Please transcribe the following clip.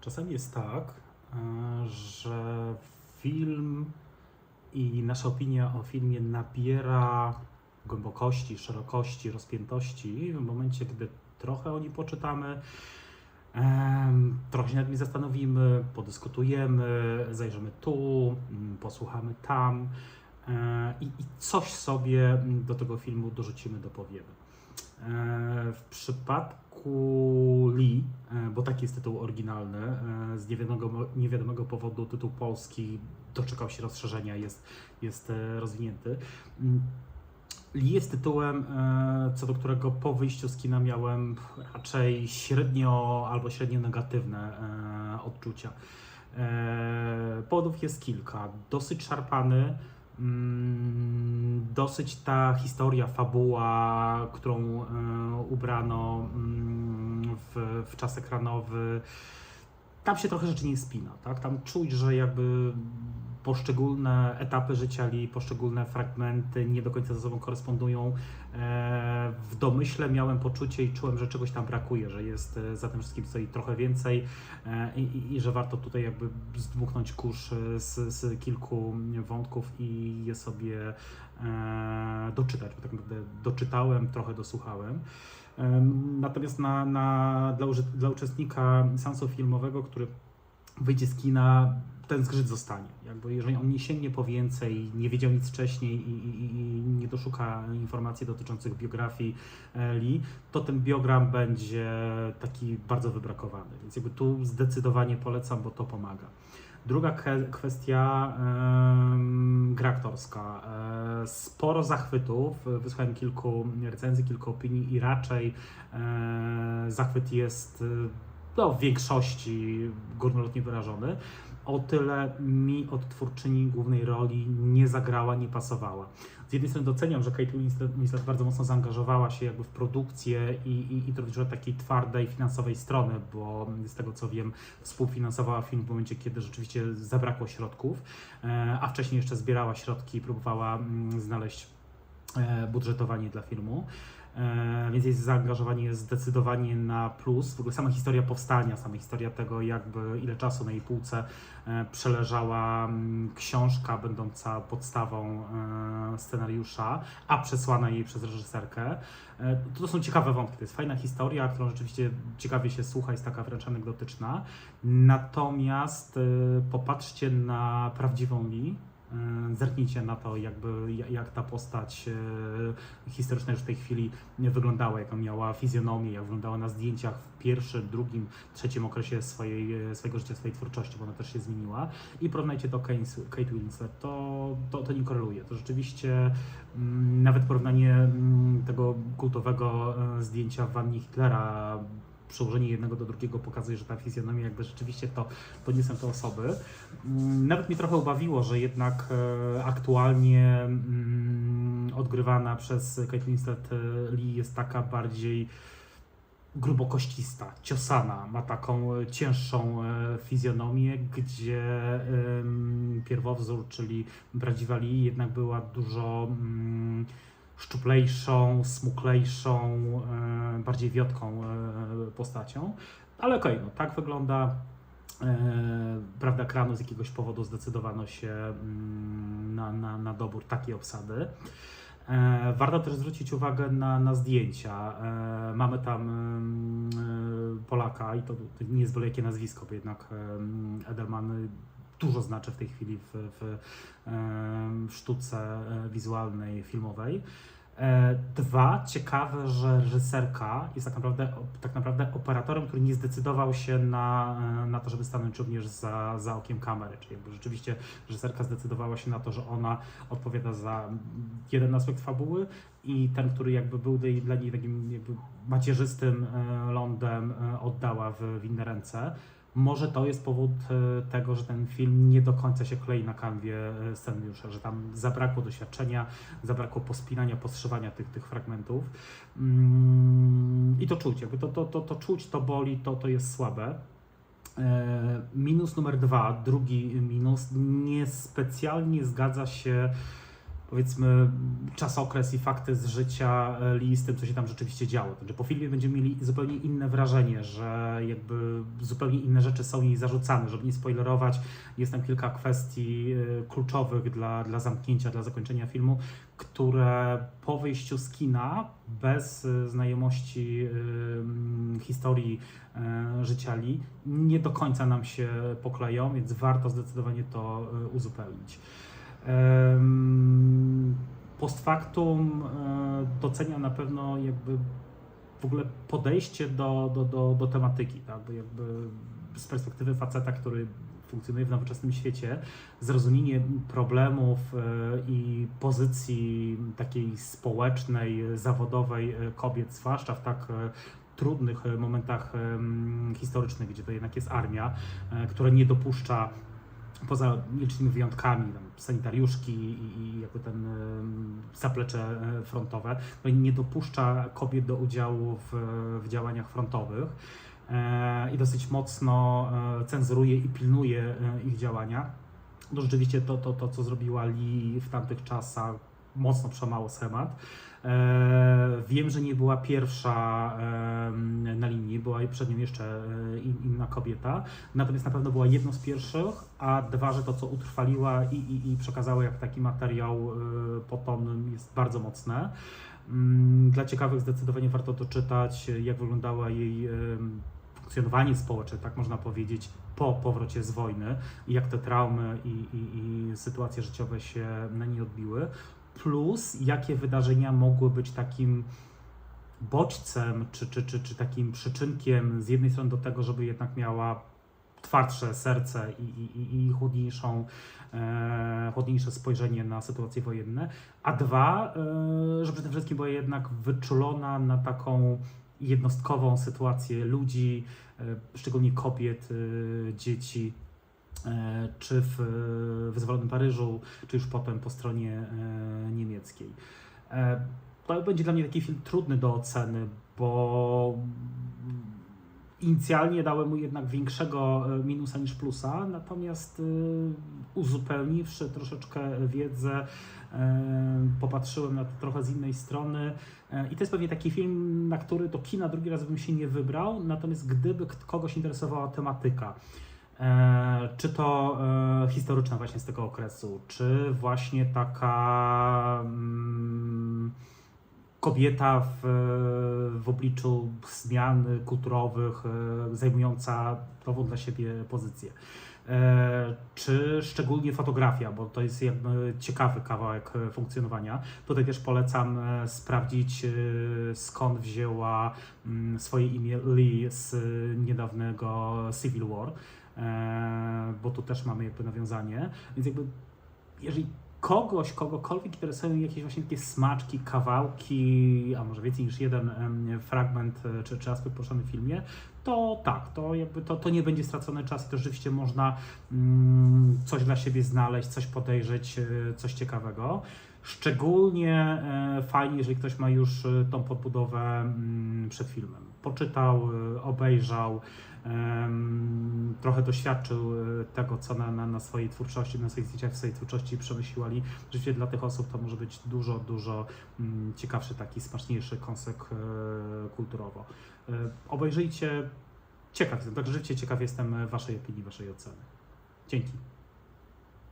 Czasami jest tak, e, że film i nasza opinia o filmie nabiera głębokości, szerokości, rozpiętości w momencie, gdy trochę o nim poczytamy, trochę się nad nim zastanowimy, podyskutujemy, zajrzymy tu, mm, posłuchamy tam e, i, coś sobie do tego filmu dorzucimy, dopowiemy. E, W przypadku Lee, e, bo taki jest tytuł oryginalny, e, z niewiadomego, niewiadomego powodu tytuł polski doczekał się rozszerzenia, jest, jest rozwinięty. Mm, Lee jest tytułem, co do którego po wyjściu z kina miałem raczej średnio albo średnio negatywne odczucia. Powodów jest kilka. Dosyć szarpany, dosyć ta historia, fabuła, którą e, ubrano mm, w, w czas ekranowy, tam się trochę rzeczy nie spina, tak? Tam czuć, że jakby poszczególne etapy życia Lee, poszczególne fragmenty nie do końca ze sobą korespondują. E, W domyśle miałem poczucie i czułem, że czegoś tam brakuje, że jest e, za tym wszystkim stoi trochę więcej e, i, i, i że warto tutaj jakby zdmuchnąć kurz z, z kilku wątków i je sobie doczytać, bo tak naprawdę doczytałem, trochę dosłuchałem. Em, Natomiast na, na, dla, dla uczestnika seansu filmowego, który wyjdzie z kina, ten zgrzyt zostanie. Jakby jeżeli on nie sięgnie po więcej, nie wiedział nic wcześniej i, i, i nie doszuka informacji dotyczących biografii e, Lee, to ten biogram będzie taki bardzo wybrakowany. Więc jakby tu zdecydowanie polecam, bo to pomaga. Druga kwestia, em, gra aktorska. E, sporo zachwytów, wysłałem kilku recenzji, kilku opinii i raczej e, zachwyt jest e, no, w większości górnolotnie wyrażony. O tyle mi od twórczyni głównej roli nie zagrała, nie pasowała. Z jednej strony doceniam, że Kate Winslet, bardzo mocno zaangażowała się jakby w produkcję i, i, i dotyczyło takiej twardej finansowej strony, bo z tego co wiem współfinansowała film w momencie, kiedy rzeczywiście zabrakło środków, e, a wcześniej jeszcze zbierała środki i próbowała mm, znaleźć e, budżetowanie dla filmu. E, Więc jej zaangażowanie jest zdecydowanie na plus. W ogóle sama historia powstania, sama historia tego, jakby ile czasu na jej półce e, przeleżała mm, książka będąca podstawą e, scenariusza, a przesłana jej przez reżyserkę. To są ciekawe wątki. To jest fajna historia, którą rzeczywiście ciekawie się słucha, jest taka wręcz anegdotyczna. Natomiast popatrzcie na prawdziwą Lee. E, Zerknijcie na to, jakby, ja- jak ta postać e, historyczna już w tej chwili wyglądała, jaką miała fizjonomię, jak wyglądała na zdjęciach w pierwszym, drugim, trzecim okresie swojej, e, swojego życia, swojej twórczości, bo ona też się zmieniła. I porównajcie do Kate Winslet, to, to, to nie koreluje. To rzeczywiście mm, nawet porównanie mm, tego kultowego zdjęcia w Hitlera przełożenie jednego do drugiego pokazuje, że ta fizjonomia jakby rzeczywiście to, to nie są te osoby. Mm, Nawet mnie trochę ubawiło, że jednak e, aktualnie mm, odgrywana przez Kate Winslet e, Lee jest taka bardziej grubokoścista, ciosana, ma taką e, cięższą fizjonomię, gdzie pierwowzór, czyli prawdziwa Lee jednak była dużo mm, szczuplejszą, smuklejszą, e, bardziej wiotką e, postacią. Ale okej, no, tak wygląda e, prawda kranu, z jakiegoś powodu zdecydowano się mm, na, na, na dobór takiej obsady. Warto też zwrócić uwagę na, na zdjęcia. Mamy tam Polaka i to, to nie jest byle jakie nazwisko, bo jednak Edelman dużo znaczy w tej chwili w, w, w sztuce e, wizualnej, filmowej. E, Dwa, ciekawe, że reżyserka jest tak naprawdę, tak naprawdę operatorem, który nie zdecydował się na, e, na to, żeby stanąć również za, za okiem kamery. Czyli jakby rzeczywiście reżyserka zdecydowała się na to, że ona odpowiada za jeden aspekt fabuły i ten, który jakby był dla niej takim jakby macierzystym lądem, oddała w, w inne ręce. Może to jest powód e, tego, że ten film nie do końca się klei na kanwie e, scenariusza, że tam zabrakło doświadczenia, zabrakło pospinania, postrzywania tych, tych fragmentów. Mm, I to czuć, jakby to, to, to, to czuć, to boli, to, to jest słabe. E, Minus numer dwa, drugi minus, niespecjalnie zgadza się powiedzmy czasokres i fakty z życia e, Lee z tym, co się tam rzeczywiście działo. Także po filmie będziemy mieli zupełnie inne wrażenie, że jakby zupełnie inne rzeczy są jej zarzucane, żeby nie spoilerować. Jest tam kilka kwestii e, kluczowych dla, dla zamknięcia, dla zakończenia filmu, które po wyjściu z kina, bez e, znajomości historii życia Lee, nie do końca nam się pokleją, więc warto zdecydowanie to uzupełnić. Post factum e, docenia na pewno jakby w ogóle podejście do, do, do, do tematyki, tak? Bo jakby z perspektywy faceta, który funkcjonuje w nowoczesnym świecie, zrozumienie problemów e, i pozycji takiej społecznej, zawodowej e, kobiet, zwłaszcza w tak trudnych momentach historycznych, gdzie to jednak jest armia, która nie dopuszcza poza nielicznymi wyjątkami, tam sanitariuszki i, jakby ten zaplecze e, frontowe, no nie dopuszcza kobiet do udziału w, w działaniach frontowych e, i dosyć mocno e, cenzuruje i pilnuje ich działania. No rzeczywiście to, to, to, co zrobiła Lee w tamtych czasach, mocno przemało schemat. E, wiem, że nie była pierwsza na linii, była przed nią jeszcze e, in, inna kobieta, natomiast na pewno była jedną z pierwszych, a dwa, że to, co utrwaliła i, i, i przekazała jak taki materiał e, potomnym jest bardzo mocne. Mm, Dla ciekawych zdecydowanie warto to czytać, jak wyglądała jej funkcjonowanie społeczne, tak można powiedzieć, po powrocie z wojny i jak te traumy i, i, i sytuacje życiowe się na niej odbiły, plus jakie wydarzenia mogły być takim bodźcem, czy, czy, czy, czy takim przyczynkiem z jednej strony do tego, żeby jednak miała twardsze serce i, i, i- chłodniejszą, e, chłodniejsze spojrzenie na sytuacje wojenne, a dwa, e, że przede wszystkim była jednak wyczulona na taką jednostkową sytuację ludzi, e, szczególnie kobiet, e, dzieci, czy w e, wyzwolonym Paryżu, czy już potem po stronie e, niemieckiej. E, To będzie dla mnie taki film trudny do oceny, bo inicjalnie dałem mu jednak większego e, minusa niż plusa, natomiast e, uzupełniwszy troszeczkę wiedzę, e, popatrzyłem na to trochę z innej strony e, i to jest pewnie taki film, na który do kina drugi raz bym się nie wybrał, natomiast gdyby kogoś interesowała tematyka, E, czy to e, historyczna właśnie z tego okresu, czy właśnie taka mm, kobieta w, w obliczu zmian kulturowych, e, zajmująca nową dla siebie pozycję. E, czy szczególnie fotografia, bo to jest jakby ciekawy kawałek e, funkcjonowania. Tutaj też polecam e, sprawdzić, skąd wzięła mm, swoje imię Lee z niedawnego Civil War, bo tu też mamy jakby nawiązanie. Więc jakby, jeżeli kogoś, kogokolwiek interesują jakieś właśnie takie smaczki, kawałki, a może więcej niż jeden fragment e, czy, czy aspekt poruszony w filmie, to tak, to jakby to, to nie będzie stracony czas i to rzeczywiście można mm, coś dla siebie znaleźć, coś podejrzeć, e, coś ciekawego. Szczególnie e, fajnie, jeżeli ktoś ma już tą podbudowę mm, przed filmem. Poczytał, obejrzał, trochę doświadczył e, tego, co na, na, na swojej twórczości, na swoich zdjęciach, w swojej twórczości przemyśliwali. Rzeczywiście dla tych osób to może być dużo, dużo mm, ciekawszy, taki smaczniejszy kąsek e, kulturowo. E, obejrzyjcie, ciekaw jestem, tak życie ciekaw jestem Waszej opinii, Waszej oceny. Dzięki.